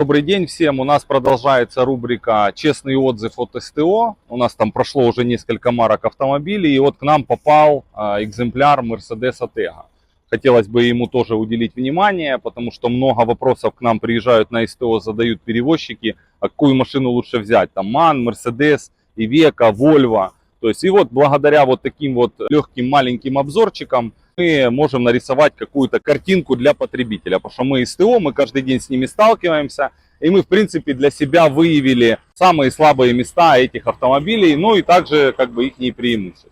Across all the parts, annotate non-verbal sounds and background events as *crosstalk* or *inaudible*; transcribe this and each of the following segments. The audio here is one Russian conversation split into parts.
Добрый день всем. У нас продолжается рубрика «Честный отзыв от СТО». У нас там прошло уже несколько марок автомобилей. И вот к нам попал а, экземпляр Mercedes Atega. Хотелось бы ему тоже уделить внимание, потому что много вопросов к нам приезжают на СТО, задают перевозчики, а какую машину лучше взять. Там MAN, Mercedes, Iveco, Volvo. То есть и вот благодаря вот таким вот легким маленьким обзорчикам мы можем нарисовать какую-то картинку для потребителя, потому что мы СТО, мы каждый день с ними сталкиваемся, и мы, в принципе, для себя выявили самые слабые места этих автомобилей, ну и также как бы их преимущества.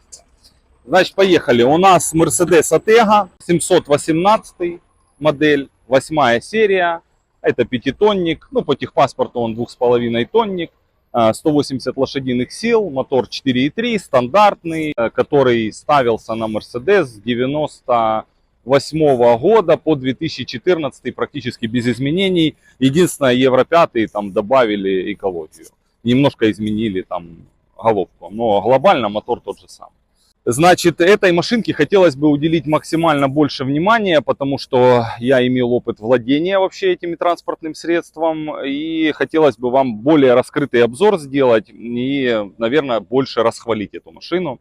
Значит, поехали. У нас Mercedes Atega 718 модель, восьмая серия. Это пятитонник, ну по техпаспорту он двух с половиной тонник. 180 лошадиных сил, мотор 4.3, стандартный, э, который ставился на Mercedes с 98 года по 2014 практически без изменений. Единственное, Евро 5 там добавили экологию. Немножко изменили там головку, но глобально мотор тот же самый. Значит, этой машинке хотелось бы уделить максимально больше внимания, потому что я имел опыт владения вообще этими транспортным средством. И хотелось бы вам более раскрытый обзор сделать и, наверное, больше расхвалить эту машину.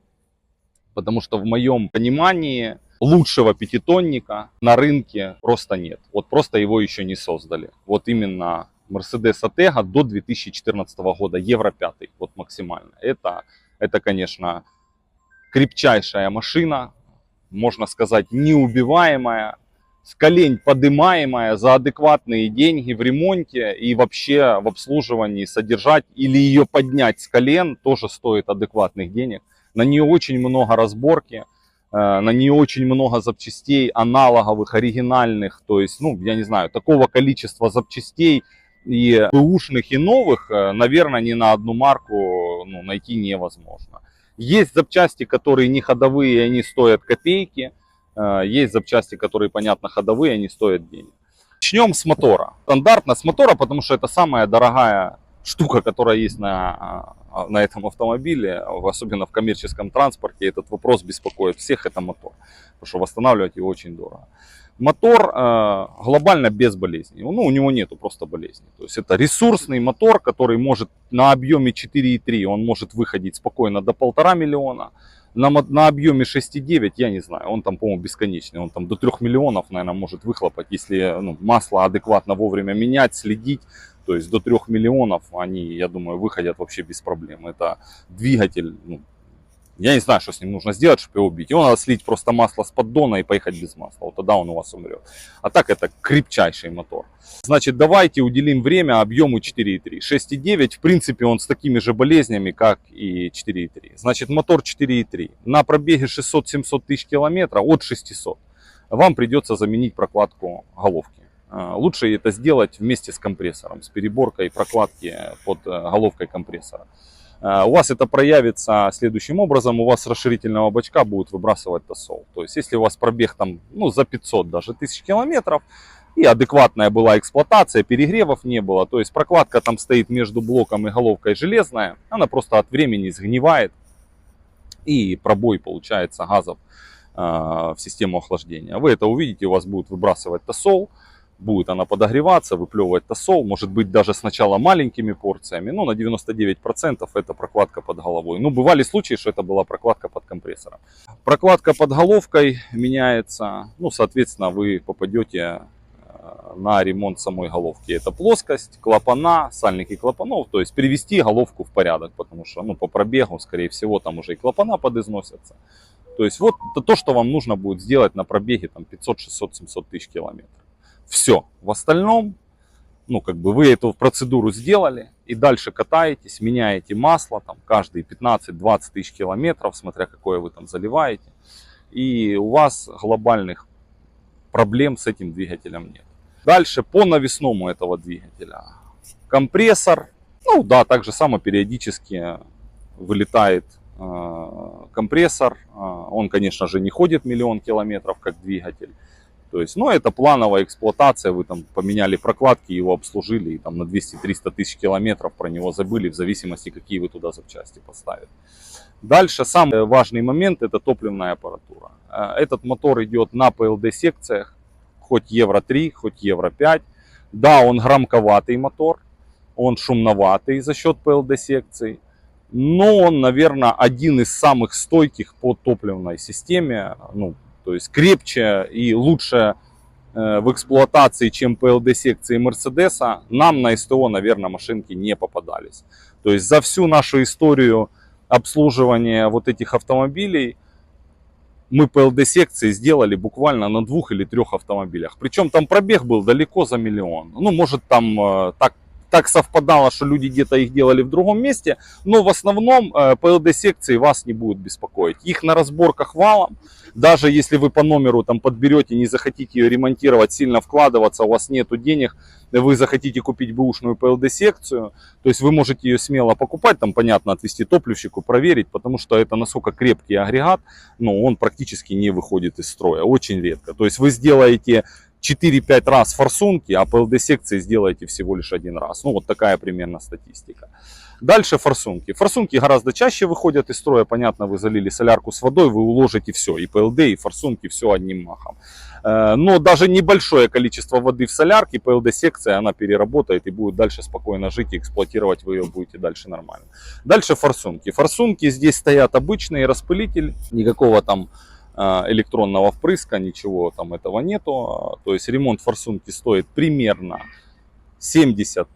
Потому что в моем понимании лучшего пятитонника на рынке просто нет. Вот просто его еще не создали. Вот именно Mercedes Atega до 2014 года, Евро 5, вот максимально. Это, это конечно, крепчайшая машина, можно сказать, неубиваемая, с колень подымаемая за адекватные деньги в ремонте и вообще в обслуживании содержать или ее поднять с колен тоже стоит адекватных денег. На нее очень много разборки, э, на нее очень много запчастей аналоговых, оригинальных, то есть, ну, я не знаю, такого количества запчастей и бэушных и новых, э, наверное, ни на одну марку ну, найти невозможно. Есть запчасти, которые не ходовые, они стоят копейки. Э, есть запчасти, которые, понятно, ходовые, они стоят денег. Начнем с мотора. Стандартно с мотора, потому что это самая дорогая штука, которая есть на, а, на этом автомобиле, особенно в коммерческом транспорте. Этот вопрос беспокоит всех, это мотор. Потому что восстанавливать его очень дорого. Мотор э, глобально без болезней. Ну, у него нету просто болезней. То есть это ресурсный мотор, который может на объеме 4,3, он может выходить спокойно до полтора миллиона. На, на объеме 6,9, я не знаю, он там, по-моему, бесконечный. Он там до 3 миллионов, наверное, может выхлопать, если ну, масло адекватно вовремя менять, следить. То есть до 3 миллионов они, я думаю, выходят вообще без проблем. Это двигатель, ну, я не знаю, что с ним нужно сделать, чтобы его убить. Его надо слить просто масло с поддона и поехать без масла. Вот тогда он у вас умрет. А так это крепчайший мотор. Значит, давайте уделим время объему 4.3. 6.9, в принципе, он с такими же болезнями, как и 4.3. Значит, мотор 4.3. На пробеге 600-700 тысяч километров от 600 вам придется заменить прокладку головки. А, лучше это сделать вместе с компрессором, с переборкой прокладки под э, головкой компрессора. А, у вас это проявится следующим образом. У вас расширительного бачка будет выбрасывать тосол. То есть, если у вас пробег там, ну, за 500 даже тысяч километров, и адекватная была эксплуатация, перегревов не было, то есть прокладка там стоит между блоком и головкой железная, она просто от времени сгнивает, и пробой получается газов э, в систему охлаждения. Вы это увидите, у вас будет выбрасывать тосол, будет она подогреваться, выплевывать тосол, может быть даже сначала маленькими порциями, но на 99% это прокладка под головой. Ну, бывали случаи, что это была прокладка под компрессором. Прокладка под головкой меняется, ну, соответственно, вы попадете э, на ремонт самой головки. Это плоскость, клапана, сальники клапанов, то есть привести головку в порядок, потому что ну, по пробегу, скорее всего, там уже и клапана подизносятся. То есть вот это то, что вам нужно будет сделать на пробеге там 500, 600, 700 тысяч километров. Все. В остальном, ну, как бы вы эту процедуру сделали и дальше катаетесь, меняете масло там каждые 15-20 тысяч километров, смотря какое вы там заливаете. И у вас глобальных проблем с этим двигателем нет. Дальше по навесному этого двигателя. Компрессор, ну да, так же само периодически вылетает э, компрессор. Э, он, конечно же, не ходит миллион километров, как двигатель. То есть, ну, это плановая эксплуатация, вы там поменяли прокладки, его обслужили, и там на 200-300 тысяч километров про него забыли, в зависимости, какие вы туда запчасти поставили. Дальше, самый важный момент, это топливная аппаратура. Э, этот мотор идет на ПЛД секциях, хоть Евро 3, хоть Евро 5. Да, он громковатый мотор, он шумноватый за счет ПЛД-секций, но он, наверное, один из самых стойких по топливной системе, ну, то есть крепче и лучше э, в эксплуатации, чем ПЛД-секции Мерседеса, нам на СТО, наверное, машинки не попадались. То есть за всю нашу историю обслуживания вот этих автомобилей мы ПЛД-секции сделали буквально на двух или трех автомобилях. Причем там пробег был далеко за миллион. Ну, может, там э, так так совпадало, что люди где-то их делали в другом месте, но в основном э, ПЛД-секции вас не будут беспокоить. Их на разборках валом, даже если вы по номеру там подберете, не захотите ее ремонтировать, сильно вкладываться, у вас нету денег, вы захотите купить бэушную ПЛД-секцию, то есть вы можете ее смело покупать, там понятно, отвести топливщику, проверить, потому что это насколько крепкий агрегат, но он практически не выходит из строя, очень редко. То есть вы сделаете 4-5 раз форсунки, а ПЛД-секции сделаете всего лишь один раз. Ну, вот такая примерно статистика. Дальше форсунки. Форсунки гораздо чаще выходят из строя. Понятно, вы залили солярку с водой, вы уложите все. И ПЛД, и форсунки, все одним махом. Э, но даже небольшое количество воды в солярке, ПЛД-секция, она переработает и будет дальше спокойно жить и эксплуатировать вы ее будете дальше нормально. Дальше форсунки. Форсунки здесь стоят обычные, распылитель, никакого там электронного впрыска, ничего там этого нету. То есть ремонт форсунки стоит примерно 70-100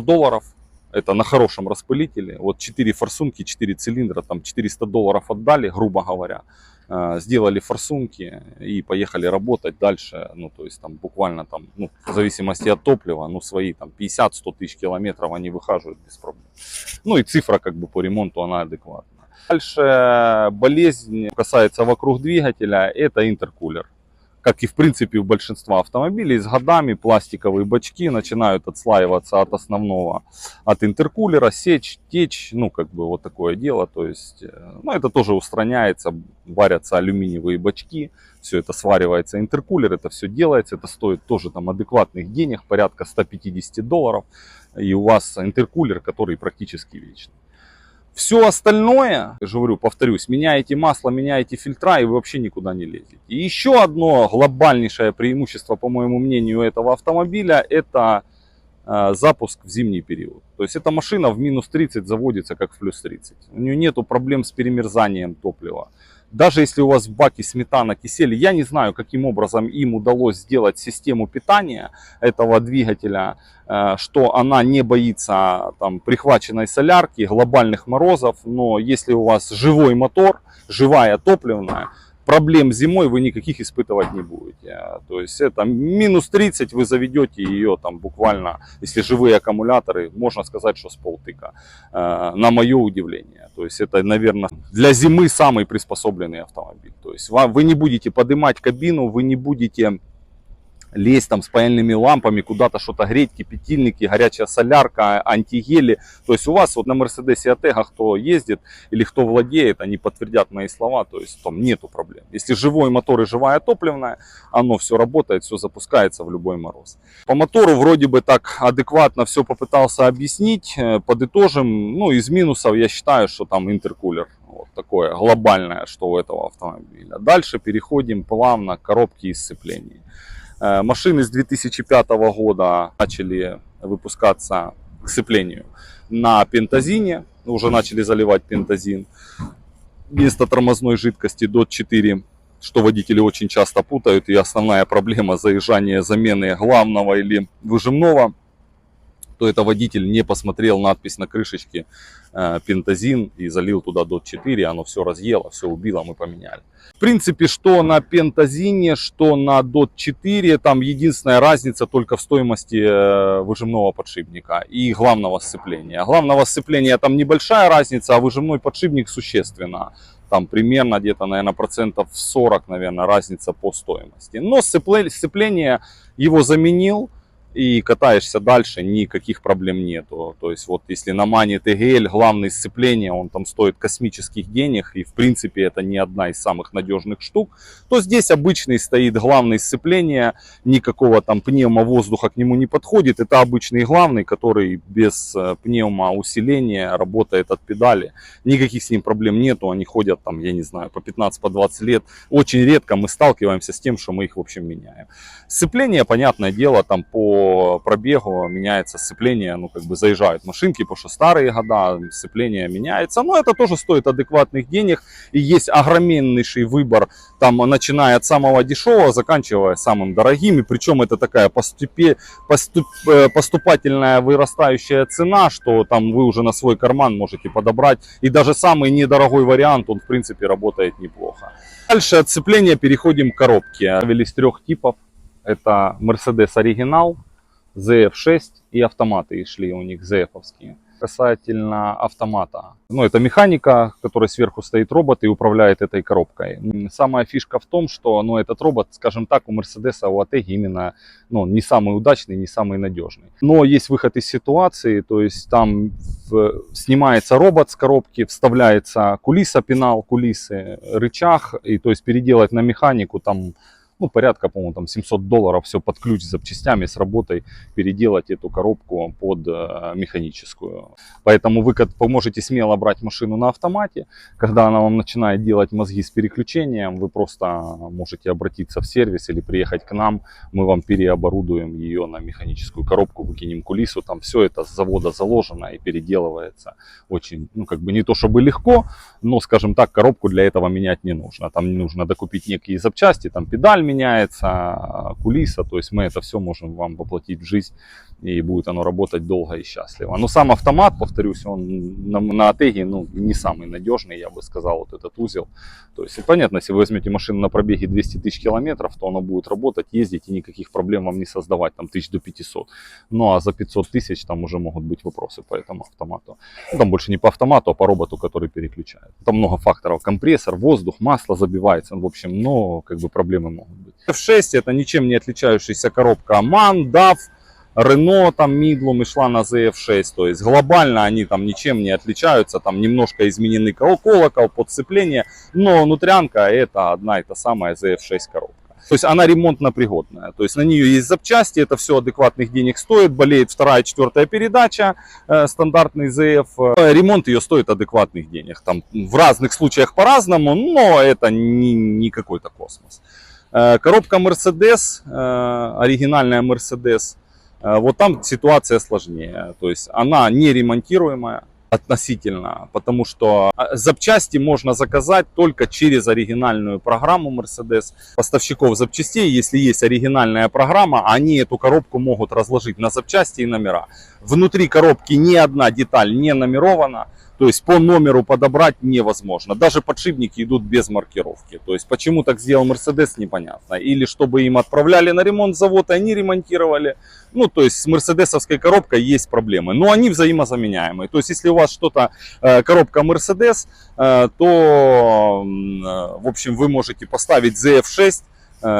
долларов. Это на хорошем распылителе. Вот 4 форсунки, 4 цилиндра, там 400 долларов отдали, грубо говоря. А, сделали форсунки и поехали работать дальше. Ну, то есть там буквально там, ну, в зависимости от топлива, ну, свои там 50-100 тысяч километров они выхаживают без проблем. Ну и цифра как бы по ремонту, она адекватна. Дальше болезнь касается вокруг двигателя, это интеркулер. Как и в принципе у большинства автомобилей, с годами пластиковые бачки начинают отслаиваться от основного, от интеркулера, сечь, течь, ну как бы вот такое дело. То есть, э, ну это тоже устраняется, варятся алюминиевые бачки, все это сваривается интеркулер, это все делается, это стоит тоже там адекватных денег, порядка 150 долларов. И у вас интеркулер, который практически вечный. Все остальное, я же говорю, повторюсь, меняете масло, меняете фильтра, и вы вообще никуда не лезете. И еще одно глобальнейшее преимущество, по моему мнению, этого автомобиля, это э, запуск в зимний период. То есть эта машина в минус 30 заводится как в плюс 30. У нее нету проблем с перемерзанием топлива даже если у вас в баке сметана, кисель, я не знаю, каким образом им удалось сделать систему питания этого двигателя, э, что она не боится там, прихваченной солярки, глобальных морозов, но если у вас живой мотор, живая топливная, проблем зимой вы никаких испытывать не будете. То есть это минус 30 вы заведете ее там буквально, если живые аккумуляторы, можно сказать, что с полтыка, э, на мое удивление. То есть это, наверное, для зимы самый приспособленный автомобиль. То есть вы не будете поднимать кабину, вы не будете лезть там с паяльными лампами, куда-то что-то греть, кипятильники, горячая солярка, антигели. То есть у вас вот на Мерседесе Атега, кто ездит или кто владеет, они подтвердят мои слова, то есть там нету проблем. Если живой мотор и живая топливная, оно все работает, все запускается в любой мороз. По мотору вроде бы так адекватно все попытался объяснить, э, подытожим. Ну из минусов я считаю, что там интеркулер. Вот такое глобальное, что у этого автомобиля. Дальше переходим плавно к коробке и сцеплению. Э, машины с 2005 года начали выпускаться к сцеплению на пентазине, уже начали заливать пентазин. Вместо тормозной жидкости DOT 4, что водители очень часто путают, и основная проблема заезжания замены главного или выжимного то это водитель не посмотрел надпись на крышечке э, пентазин и залил туда DOT 4, оно все разъело, все убило, мы поменяли. В принципе, что на пентазине, что на DOT 4, там единственная разница только в стоимости э, выжимного подшипника и главного сцепления. Главного сцепления там небольшая разница, а выжимной подшипник существенно там примерно где-то, наверное, процентов 40, наверное, разница по стоимости. Но сцепление его заменил, и катаешься дальше, никаких проблем нету. То есть вот если на Мане ТГЛ главное сцепление, он там стоит космических денег, и в принципе это не одна из самых надежных штук, то здесь обычный стоит главное сцепление, никакого там пневмовоздуха к нему не подходит. Это обычный главный, который без э, пневмоусиления работает от педали. Никаких с ним проблем нету, они ходят там, я не знаю, по 15-20 по лет. Очень редко мы сталкиваемся с тем, что мы их в общем меняем. Сцепление, понятное дело, там по пробегу меняется сцепление, ну, как бы заезжают машинки, потому что старые года, сцепление меняется. Но это тоже стоит адекватных денег. И есть огромнейший выбор, там, начиная от самого дешевого, заканчивая самым дорогим. И причем это такая поступе, поступ, э, поступательная вырастающая цена, что там вы уже на свой карман можете подобрать. И даже самый недорогой вариант, он, в принципе, работает неплохо. Дальше от сцепления переходим к коробке. Вели трех типов. Это Mercedes оригинал, ZF6 и автоматы шли у них ZF-овские. Касательно автомата. Ну, это механика, которая сверху стоит робот и управляет этой коробкой. Самая фишка в том, что ну, этот робот, скажем так, у Мерседеса, у Атеги именно ну, не самый удачный, не самый надежный. Но есть выход из ситуации, то есть там в- снимается робот с коробки, вставляется кулиса, пенал кулисы, рычаг, и то есть переделать на механику там ну, порядка, по-моему, там 700 долларов, все под ключ с запчастями, с работой, переделать эту коробку под э, механическую. Поэтому вы как- можете смело брать машину на автомате. Когда она вам начинает делать мозги с переключением, вы просто можете обратиться в сервис или приехать к нам, мы вам переоборудуем ее на механическую коробку, выкинем кулису, там все это с завода заложено и переделывается очень, ну, как бы не то чтобы легко, но, скажем так, коробку для этого менять не нужно. Там нужно докупить некие запчасти, там педаль меняется, кулиса, то есть мы это все можем вам воплотить в жизнь, и будет оно работать долго и счастливо. Но сам автомат, повторюсь, он на, на Атеге ну, не самый надежный, я бы сказал, вот этот узел. То есть, и понятно, если вы возьмете машину на пробеге 200 тысяч километров, то она будет работать, ездить и никаких проблем вам не создавать, там тысяч до 500. Ну а за 500 тысяч там уже могут быть вопросы по этому автомату. Ну, там больше не по автомату, а по роботу, который переключает. Там много факторов. Компрессор, воздух, масло забивается. В общем, но как бы проблемы могут быть. F6 это ничем не отличающаяся коробка MAN, DAF, Renault, там, Midlum и шла на ZF6. То есть глобально они там ничем не отличаются. Там немножко изменены кол- колокол, подцепление. Но внутрянка это одна и та самая ZF6 коробка. То есть она ремонтно-пригодная. То есть на нее есть запчасти, это все адекватных денег стоит. Болеет вторая, четвертая передача, э, стандартный ZF. Э, Ремонт ее стоит адекватных денег. Там в разных случаях по-разному, но это не, не какой-то космос. Э, Коробка Mercedes, э, оригинальная Mercedes, вот там ситуация сложнее. То есть она не ремонтируемая относительно, потому что а, запчасти можно заказать только через оригинальную программу Mercedes. Поставщиков запчастей, если есть оригинальная программа, они эту коробку могут разложить на запчасти и номера. Внутри коробки ни одна деталь не номерована, то есть по номеру подобрать невозможно. Даже подшипники идут без маркировки. То есть почему так сделал Mercedes, непонятно. Или чтобы им отправляли на ремонт завод, они ремонтировали. Ну, то есть с мерседесовской коробкой есть проблемы, но они взаимозаменяемые. То есть если у вас что-то, э, коробка Mercedes, э, то, э, в общем, вы можете поставить ZF6, э,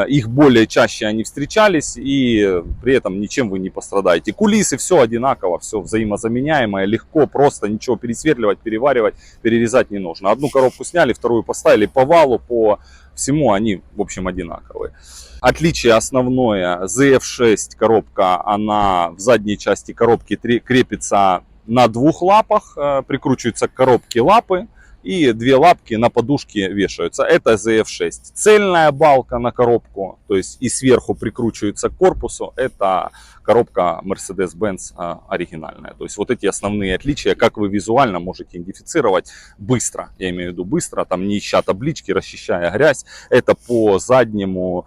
их более чаще они встречались, и э, при этом ничем вы не пострадаете. Кулисы все одинаково, все взаимозаменяемое, легко, просто ничего пересверливать, переваривать, перерезать не нужно. Одну коробку сняли, вторую поставили по валу, по всему они, в общем, одинаковые. Отличие основное, ZF6 коробка, она в задней части коробки крепится на двух лапах, э, прикручиваются к коробке лапы, и две лапки на подушке вешаются. Это ZF6. Цельная балка на коробку, то есть и сверху прикручивается к корпусу, это коробка Mercedes-Benz а, оригинальная. То есть вот эти основные отличия, как вы визуально можете идентифицировать быстро, я имею в виду быстро, там не ища таблички, расчищая грязь, это по заднему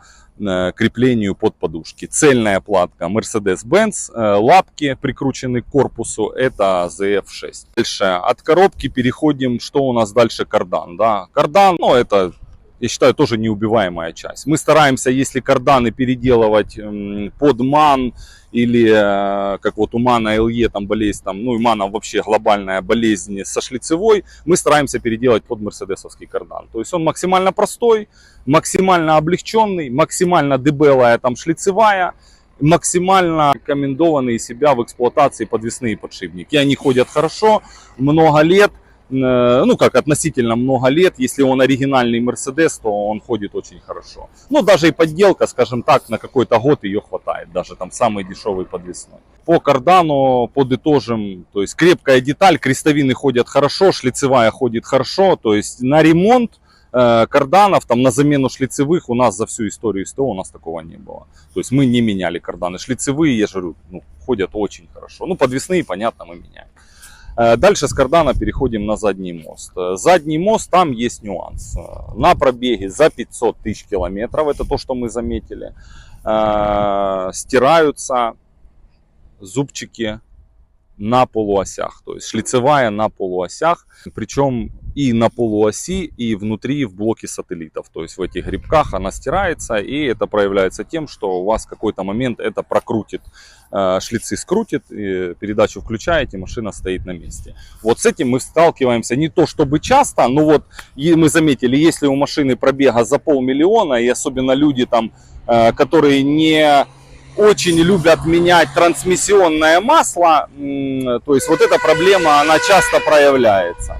креплению под подушки. Цельная платка Mercedes-Benz, э, лапки прикручены к корпусу, это ZF6. Дальше от коробки переходим, что у нас дальше кардан. Да? Кардан, ну это я считаю, тоже неубиваемая часть. Мы стараемся, если карданы переделывать под МАН или э, как вот у МАНа ЛЕ там болезнь, там, ну и МАНа вообще глобальная болезнь со шлицевой, мы стараемся переделать под мерседесовский кардан. То есть он максимально простой, максимально облегченный, максимально дебелая там шлицевая, максимально рекомендованные себя в эксплуатации подвесные подшипники. Они ходят хорошо, много лет, ну как относительно много лет, если он оригинальный Мерседес, то он ходит очень хорошо. Ну даже и подделка, скажем так, на какой-то год ее хватает, даже там самый дешевый подвесной. По кардану подытожим, то есть крепкая деталь, крестовины ходят хорошо, шлицевая ходит хорошо, то есть на ремонт э, карданов там на замену шлицевых у нас за всю историю СТО у нас такого не было. То есть мы не меняли карданы. Шлицевые, я же говорю, ну, ходят очень хорошо. Ну, подвесные, понятно, мы меняем. Э, Дальше с кардана переходим на задний мост. Э, Задний мост, там есть нюанс. Э, На пробеге за 500 тысяч километров, это то, что мы заметили, стираются зубчики на полуосях. То есть шлицевая на полуосях. Причем и на полуоси, и внутри в блоке сателлитов. То есть в этих грибках она стирается, и это проявляется тем, что у вас в какой-то момент это прокрутит, э, шлицы скрутит, передачу включаете, машина стоит на месте. Вот с этим мы сталкиваемся не то чтобы часто, но вот мы заметили, если у машины пробега за полмиллиона, и особенно люди там, э, которые не очень любят менять трансмиссионное масло, то есть вот эта проблема, она часто проявляется.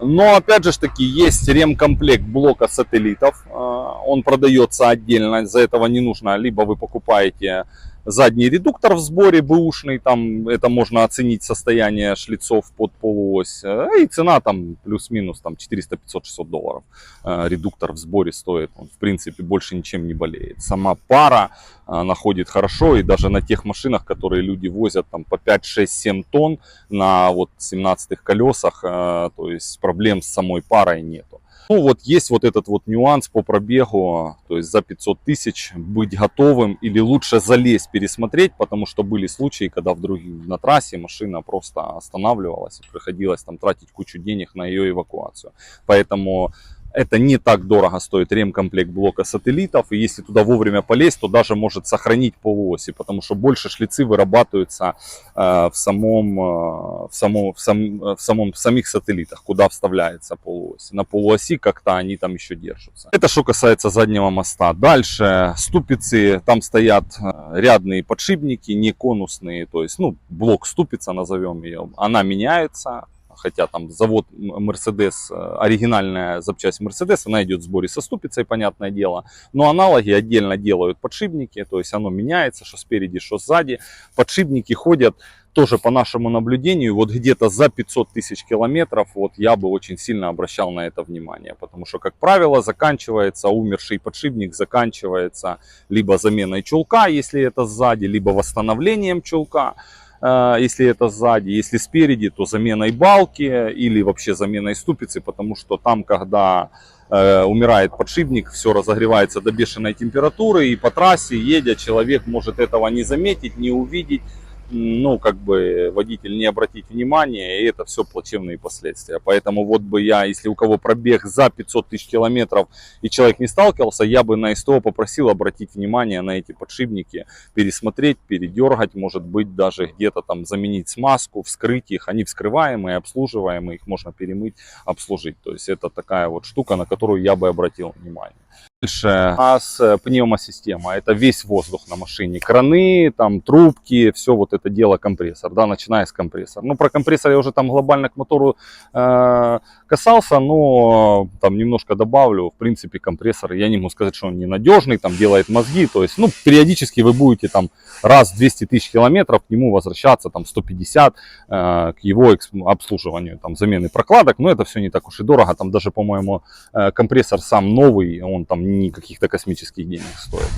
Но опять же таки есть ремкомплект блока сателлитов, э, он продается отдельно, за этого не нужно, либо вы покупаете задний редуктор в сборе бэушный, там это можно оценить состояние шлицов под полуось, э, и цена там плюс-минус там 400, 500, 600 долларов. Э, Редуктор в сборе стоит, он в принципе больше ничем не болеет. Сама пара она ходит хорошо, и даже на тех машинах, которые люди возят там по 5, 6, 7 тонн на вот 17 колесах, э, то есть проблем с самой парой нету. Ну вот есть вот этот вот нюанс по пробегу, то есть за 500 тысяч быть готовым или лучше залезть пересмотреть, потому что были случаи, когда в других, на трассе машина просто останавливалась и приходилось там тратить кучу денег на ее эвакуацию. Поэтому это не так дорого стоит ремкомплект блока сателлитов, и если туда вовремя полезть, то даже может сохранить полуоси, потому что больше шлицы вырабатываются э, в самом, э, в самом, в, сам, в самом, в самих сателлитах, куда вставляется полуось. На полуоси как-то они там еще держатся. Это что касается заднего моста. Дальше ступицы, там стоят э, рядные подшипники, не конусные, то есть, ну, блок ступица назовем ее, она меняется, хотя там завод Mercedes, э, оригинальная запчасть Mercedes, она идет в сборе со ступицей, понятное дело, но аналоги отдельно делают подшипники, то есть оно меняется, что спереди, что сзади. Подшипники ходят тоже по нашему наблюдению, вот где-то за 500 тысяч километров, вот я бы очень сильно обращал на это внимание, потому что, как правило, заканчивается умерший подшипник, заканчивается либо заменой чулка, если это сзади, либо восстановлением чулка, если это сзади, если спереди, то заменой балки или вообще заменой ступицы, потому что там, когда э, умирает подшипник, все разогревается до бешеной температуры, и по трассе едя человек может этого не заметить, не увидеть, ну, как бы водитель не обратить внимания, и это все плачевные последствия. Поэтому вот бы я, если у кого пробег за 500 тысяч километров и человек не сталкивался, я бы на СТО попросил обратить внимание на эти подшипники, пересмотреть, передергать, может быть, даже где-то там заменить смазку, вскрыть их. Они вскрываемые, обслуживаемые, их можно перемыть, обслужить. То есть это такая вот штука, на которую я бы обратил внимание. Дальше у нас э, пневмосистема, это весь воздух на машине, краны, там трубки, все вот это дело компрессор, да, начиная с компрессора. Ну, про компрессор я уже там глобально к мотору э, касался, но там немножко добавлю, в принципе, компрессор, я не могу сказать, что он ненадежный, там делает мозги, то есть, ну, периодически вы будете там раз в 200 тысяч километров к нему возвращаться, там 150 э, к его обслуживанию, там замены прокладок, но это все не так уж и дорого, там даже, по-моему, э, компрессор сам новый, он там не каких-то космических денег стоит.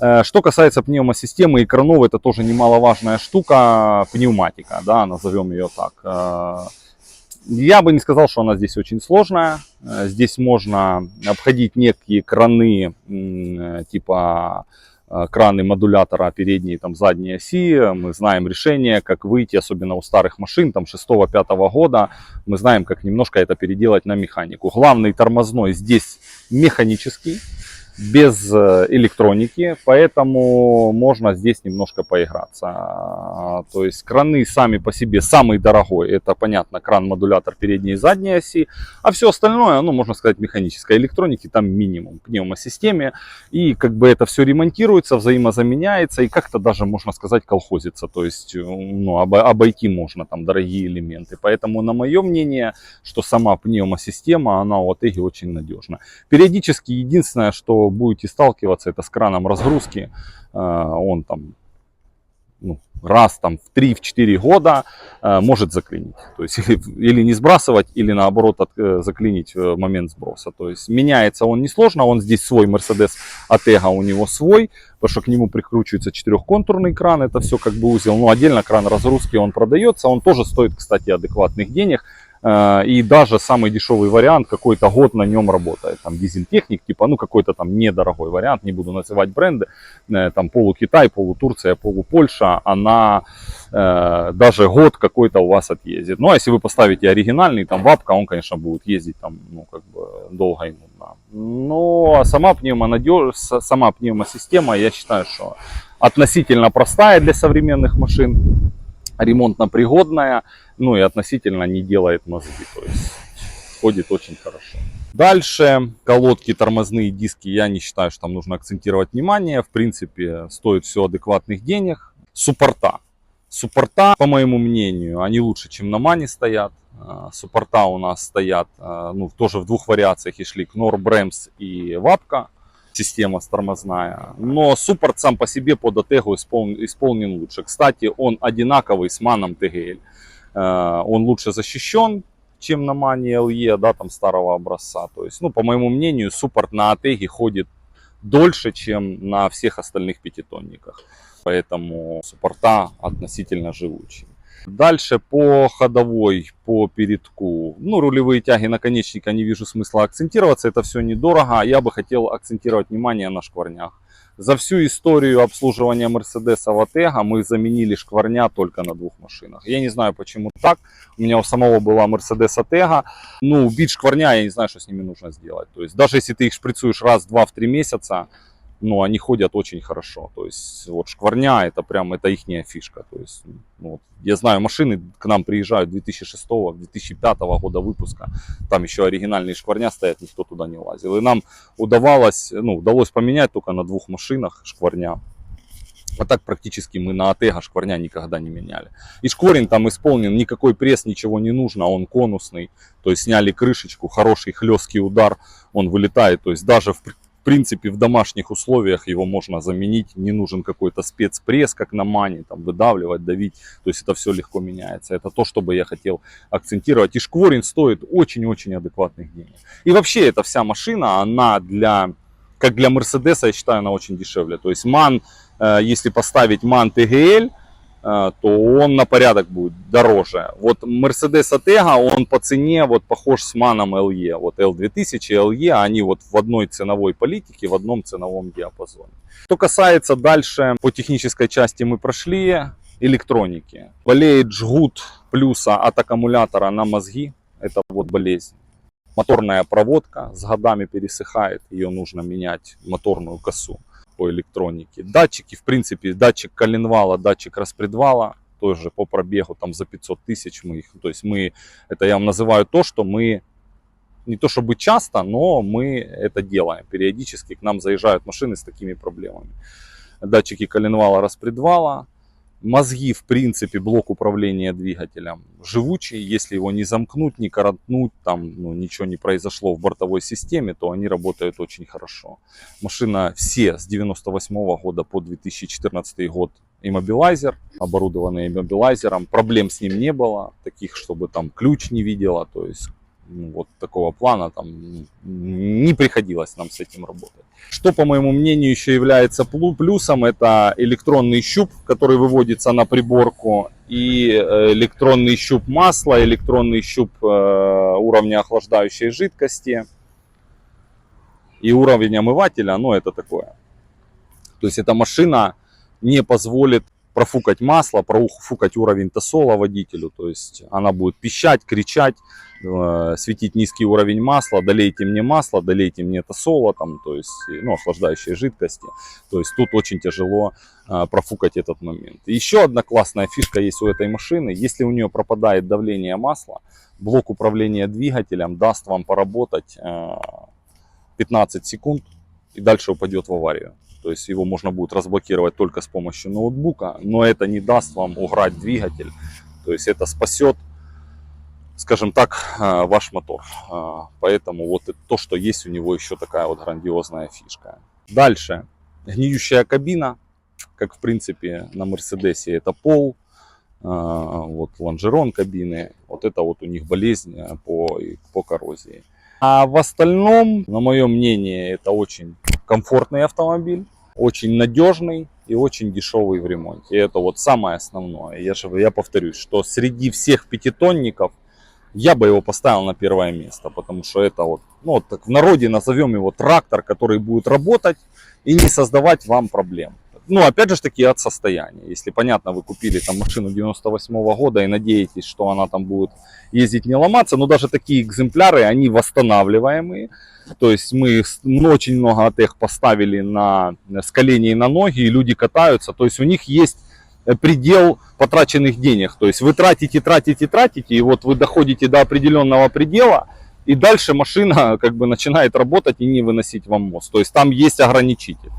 Э, Что касается пневмосистемы и кранов, это тоже немаловажная штука, пневматика, да, назовем ее так. Э, Я бы не сказал, что она здесь очень сложная. Э, Здесь можно обходить некие краны типа краны модулятора передней, там, задней оси. Мы знаем решение, как выйти, особенно у старых машин, там, 6-5 года. Мы знаем, как немножко это переделать на механику. Главный тормозной здесь механический, без э, электроники, поэтому можно здесь немножко поиграться. А, То есть краны сами по себе самый дорогой, это понятно, кран-модулятор передней и задней оси, а все остальное, ну можно сказать механической электроники там минимум, пневмосистеме, и как бы это все ремонтируется, взаимозаменяется и как-то даже можно сказать колхозится, то есть э, ну, обо- обойти можно там дорогие элементы, поэтому на мое мнение, что сама пневмосистема, она у Атеги очень надежна. Периодически единственное, что будете сталкиваться, это с краном разгрузки. Э, Он там ну, раз там в 3-4 года э, может заклинить. То есть или, или не сбрасывать, или наоборот от, э, заклинить в момент сброса. То есть меняется он несложно, он здесь свой Mercedes Atega, у него свой, потому что к нему прикручивается четырехконтурный кран, это все как бы узел. Ну отдельно кран разгрузки он продается, он тоже стоит, кстати, адекватных денег. Э, И даже самый дешевый вариант, какой-то год на нем работает. Там дизель-техник, типа, ну какой-то там недорогой вариант, не буду называть бренды. Э, Там полу-Китай, полу-Турция, полу-Польша. Она э, даже год какой-то у вас отъездит. Ну а если вы поставите оригинальный, там вапка, он, конечно, будет ездить там, ну как бы долго нудно. Но сама пневмонадеж, сама пневмосистема, я считаю, что относительно простая для современных машин, ремонтно пригодная, ну и относительно не делает мозги, то есть ходит очень хорошо. Дальше колодки, тормозные диски, я не считаю, что там нужно акцентировать внимание, в принципе, стоит все адекватных денег. Суппорта. Суппорта, по моему мнению, они лучше, чем на Мане стоят. А, Суппорта у нас стоят, а, ну, тоже в двух вариациях и шли Knorr Brems и Вапка система тормозная. Но суппорт сам по себе Атегу исполнен, исполнен лучше. Кстати, он одинаковый с маном TGL. Э, Он лучше защищен, чем на мане LE, да, там старого образца. То есть, ну, по моему мнению, суппорт на Атеге ходит дольше, чем на всех остальных пятитонниках. Поэтому суппорта относительно живучие. Дальше по ходовой, по передку. Ну, рулевые тяги наконечника не вижу смысла акцентироваться. Это все недорого. Я бы хотел акцентировать внимание на шкварнях. За всю историю обслуживания Мерседеса в Атега мы заменили шкварня только на двух машинах. Я не знаю, почему так. У меня у самого была Mercedes Атега. Ну, убить шкварня, я не знаю, что с ними нужно сделать. То есть, даже если ты их шприцуешь раз, два, в три месяца, ну, они ходят очень хорошо. То есть, вот шкварня, это прям, это ихняя фишка. То есть, ну, вот, я знаю, машины к нам приезжают 2006-2005 года выпуска. Там еще оригинальные шкварня стоят, никто туда не лазил. И нам удавалось, ну, удалось поменять только на двух машинах шкварня. А так практически мы на Атега шкварня никогда не меняли. И шкворин там исполнен, никакой пресс, ничего не нужно, он конусный. То есть сняли крышечку, хороший хлесткий удар, он вылетает. То есть даже в в принципе, в домашних условиях его можно заменить. Не нужен какой-то спецпресс, как на мане, там выдавливать, давить. То есть это все легко меняется. Это то, что бы я хотел акцентировать. И шкворин стоит очень-очень адекватных денег. И вообще эта вся машина, она для, как для Мерседеса, я считаю, она очень дешевле. То есть ман, э, если поставить ман э, то он на порядок будет дороже. Вот Mercedes Atega, он по цене вот похож с маном LE. Вот L2000 и LE, они вот в одной ценовой политике, в одном ценовом диапазоне. Что касается дальше, по технической части мы прошли, электроники. Болеет жгут плюса от аккумулятора на мозги, это вот болезнь. Моторная проводка с годами пересыхает, ее нужно менять, моторную косу по электронике. Датчики, в принципе, датчик коленвала, датчик распредвала, тоже по пробегу там за 500 тысяч мы их, то есть мы, это я вам называю то, что мы не то чтобы часто, но мы это делаем. Периодически к нам заезжают машины с такими проблемами. Датчики коленвала, распредвала, мозги, в принципе, блок управления двигателем живучий. Если его не замкнуть, не коротнуть, там ну, ничего не произошло в бортовой системе, то они работают очень хорошо. Машина все с 98 года по 2014 год иммобилайзер, оборудованный иммобилайзером. Проблем с ним не было, таких, чтобы там ключ не видела, то есть вот такого плана там не приходилось нам с этим работать. Что, по моему мнению, еще является плю- плюсом, это электронный щуп, который выводится на приборку, и э, электронный щуп масла, электронный щуп э, уровня охлаждающей жидкости и уровень омывателя, ну это такое. То есть эта машина не позволит профукать масло, профукать уровень тосола водителю. То есть она будет пищать, кричать, э, светить низкий уровень масла, долейте мне масло, долейте мне тосола, там, то есть, ну, охлаждающей жидкости. То есть тут очень тяжело э, профукать этот момент. Еще одна классная фишка есть у этой машины. Если у нее пропадает давление масла, блок управления двигателем даст вам поработать э, 15 секунд и дальше упадет в аварию. То есть его можно будет разблокировать только с помощью ноутбука, но это не даст вам уграть двигатель. То есть это спасет, скажем так, э, ваш мотор. Э, Поэтому вот то, что есть у него еще такая вот грандиозная фишка. Дальше. Гниющая кабина. как в принципе на Мерседесе это пол, а, вот лонжерон кабины, вот это вот у них болезнь э, по, по коррозии. А в остальном, на мое мнение, это очень комфортный автомобиль, очень надежный и очень дешевый в ремонте. И это вот самое основное. Я же я повторюсь, что среди всех пятитонников я бы его поставил на первое место, потому что это вот, ну так в народе назовем его трактор, который будет работать и не создавать вам проблем. Ну, опять же таки от состояния. Если, понятно, вы купили там машину 98 года и надеетесь, что она там будет ездить не ломаться, но даже такие экземпляры, они восстанавливаемые. То есть мы ну, очень много от их поставили на с коленей на ноги, и люди катаются. То есть у них есть э, предел потраченных денег. То есть вы тратите, тратите, тратите, и вот вы доходите до определенного предела, и дальше машина *laughs* как бы начинает работать и не выносить вам мост. То есть там есть ограничитель.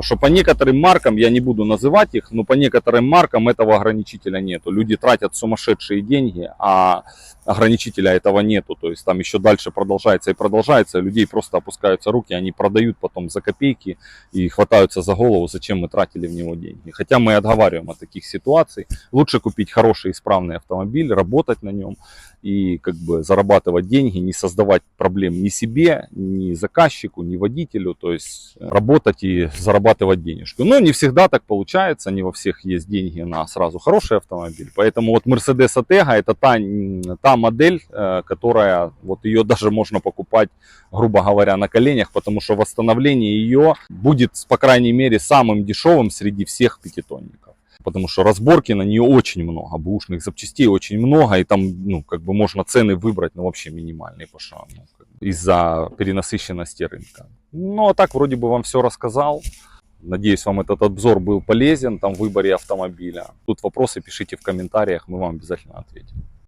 Что по некоторым маркам, я не буду называть их, но по некоторым маркам этого ограничителя нету. Люди тратят сумасшедшие деньги, а ограничителя этого нету. То есть там еще дальше продолжается и продолжается. людей просто опускаются руки, они продают потом за копейки и хватаются за голову, зачем мы тратили в него деньги. Хотя мы отговариваем от таких ситуаций. Лучше купить хороший исправный автомобиль, работать на нем и как бы зарабатывать деньги, не создавать проблем ни себе, ни заказчику, ни водителю, то есть э, работать и зарабатывать денежку. Но не всегда так получается, не во всех есть деньги на сразу хороший автомобиль, поэтому вот Mercedes Atega это та, м, модель, э, которая вот ее даже можно покупать, грубо говоря, на коленях, потому что восстановление ее будет, по крайней мере, самым дешевым среди всех пятитонников потому что разборки на нее очень много, бушных запчастей очень много, и там, ну, как бы можно цены выбрать, ну, вообще минимальные, потому что, ну, из-за перенасыщенности рынка. Ну, а так, вроде бы вам все рассказал. Надеюсь, вам этот обзор был полезен там в выборе автомобиля. Тут вопросы пишите в комментариях, мы вам обязательно ответим.